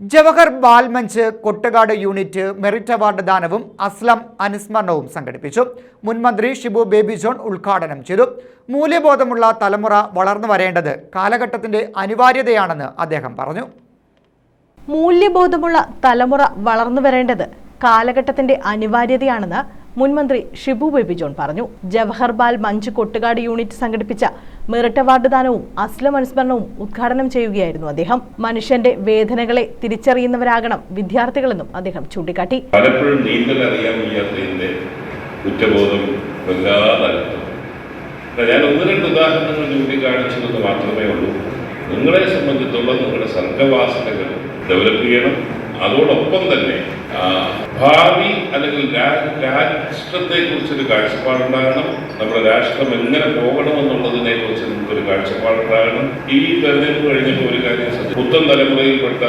Jawahar Balmanch Kottukad unit merit award ദാനവും Aslam അനുസ്മരണവും സംഘടിപ്പിച്ചു. മുൻമന്ത്രി ഷിബു ബേബി ജോൺ ഉദ്ഘാടനം ചെയ്തു. മൂല്യബോധമുള്ള തലമുറ വളർന്നു വരേണ്ടത് കാലഘട്ടത്തിന്റെ അനിവാര്യതയാണെന്ന് അദ്ദേഹം പറഞ്ഞു. മൂല്യബോധമുള്ള തലമുറ വളർന്നു വരേണ്ടത് കാലഘട്ടത്തിന്റെ അനിവാര്യതയാണെന്ന് മുൻമന്ത്രി ഷിബു ബേബി ജോൺ പറഞ്ഞു. ജവഹർബാൽ മഞ്ച് കൊട്ടുകാട് യൂണിറ്റ് സംഘടിപ്പിച്ച മെറിറ്റ് അവാർഡ് ദാനവും അസ്ലം അനുസ്മരണവും ഉദ്ഘാടനം ചെയ്യുകയായിരുന്നു അദ്ദേഹം. മനുഷ്യന്റെ വേദനകളെ തിരിച്ചറിയുന്നവരാകണം വിദ്യാർത്ഥികളെന്നും അദ്ദേഹം ചൂണ്ടിക്കാട്ടി. പലപ്പോഴും നീന്തൽ അറിയാൻ വയ്യാത്തതിന്റെ കുറ്റബോധം വല്ലാതെ ഞാൻ ഒന്ന് രണ്ട് ഉദാഹരണങ്ങൾ ചൂണ്ടിക്കാണിച്ചതെന്ന് മാത്രമേ ഉള്ളൂ. നിങ്ങളെ സംബന്ധിച്ചുള്ള നിങ്ങളുടെ സർഗവാസനകൾ ഡെവലപ്പ് ചെയ്യണം. അതോടൊപ്പം തന്നെ ഭാവി അല്ലെങ്കിൽ രാഷ്ട്രത്തെ രാഷ്ട്രത്തെക്കുറിച്ചൊരു കാഴ്ചപ്പാടുണ്ടാകണം. നമ്മുടെ രാഷ്ട്രം എങ്ങനെ പോകണമെന്നുള്ളതിനെ കുറിച്ച് നമുക്കൊരു കാഴ്ചപ്പാടുണ്ടാകണം. ഈ തെരഞ്ഞെടുപ്പ് കഴിഞ്ഞപ്പോൾ ഒരു കാര്യം. പുത്തൻ തലമുറയിൽപ്പെട്ട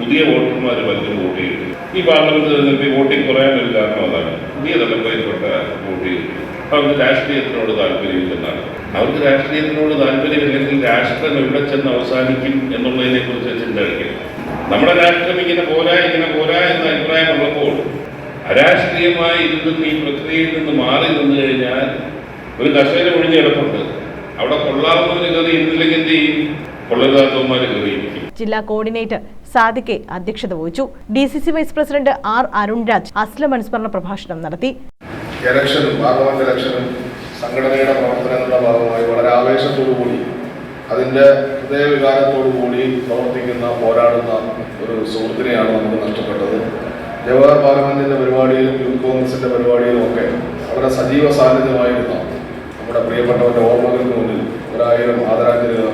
പുതിയ വോട്ടർമാർ പലരും വോട്ട് ചെയ്തു. ഈ പാർലമെന്റ് തെരഞ്ഞെടുപ്പിൽ വോട്ടിംഗ് കുറയാനൊരു കാരണം അതാണ്. പുതിയ തലമുറയിൽപ്പെട്ട വോട്ട് ചെയ്തു. അവർക്ക് രാഷ്ട്രീയത്തിനോട് താല്പര്യമില്ലെന്നാണ്. അവർക്ക് രാഷ്ട്രീയത്തിനോട് താല്പര്യമില്ലെങ്കിൽ രാഷ്ട്രം എവിടെ ചെന്ന് അവസാനിക്കും എന്നുള്ളതിനെ കുറിച്ച് ചിന്ത നമ്മുടെ രാഷ്ട്രം ഇങ്ങനെ പോരാ ഇങ്ങനെ പോരാ എന്ന അഭിപ്രായമുള്ളപ്പോൾ അരാഷ്ട്രീയമായി ഇതിൽ നിന്ന് ഈ പ്രക്രിയയിൽ നിന്ന് മാറി നിന്ന് കഴിഞ്ഞാൽ ഒരു കർഷകർ ഒഴിഞ്ഞ് കിടപ്പുണ്ട്. അവിടെ കൊള്ളാവുന്നവർ കയറി ഇരുന്നില്ലെങ്കിൽ എന്ത് ചെയ്യും? കൊള്ളരുതാത്തവന്മാർ കയറിയിരിക്കും ജില്ലാ കോർഡിനേറ്റർ സാദിഖെ അധ്യക്ഷത വഹിച്ചു. D C C vice president R Arunraj Aslam അനുസ്മരണ പ്രഭാഷണം നടത്തി. ഇലക്ഷനും പാർലമെന്റ് ഇലക്ഷനും സംഘടനയുടെ പ്രവർത്തനങ്ങളുടെ ഭാഗമായി വളരെ ആവേശത്തോടു കൂടി അതിന്റെ ഹൃദയവികാരത്തോടു കൂടി പ്രവർത്തിക്കുന്ന പോരാടുന്ന ഒരു സുഹൃത്തിനെയാണ് നമുക്ക് നഷ്ടപ്പെട്ടത്. ജവഹർ പാർലമെന്റിന്റെ പരിപാടിയിലും യൂത്ത് കോൺഗ്രസിന്റെ പരിപാടിയിലും ഒക്കെ വളരെ സജീവ സാന്നിധ്യമായിരുന്ന നമ്മുടെ പ്രിയപ്പെട്ടവന്റെ ഓർമ്മകൾക്ക് മുന്നിൽ ഒരായിരം ആദരാഞ്ജലികൾ.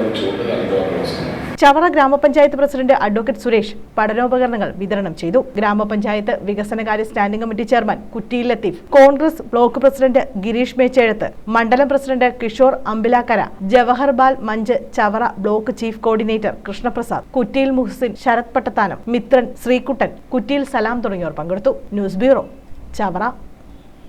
ചവറ ഗ്രാമപഞ്ചായത്ത് പ്രസിഡന്റ് അഡ്വക്കേറ്റ് സുരേഷ് പഠനോപകരണങ്ങൾ വിതരണം ചെയ്തു. ഗ്രാമപഞ്ചായത്ത് വികസനകാര്യ standing committee chairman Kuttiyil Latheef Congress block president Gireesh Mechezhath മണ്ഡലം president Kishore Ambilakkara Jawahar Bal Manch Chavara block chief coordinator Krishnaprasad Kuttiyil Muhsin Sarath Pattathanam Mithran Sreekuttan Kuttiyil Salam തുടങ്ങിയവർ പങ്കെടുത്തു. News bureau Chavara.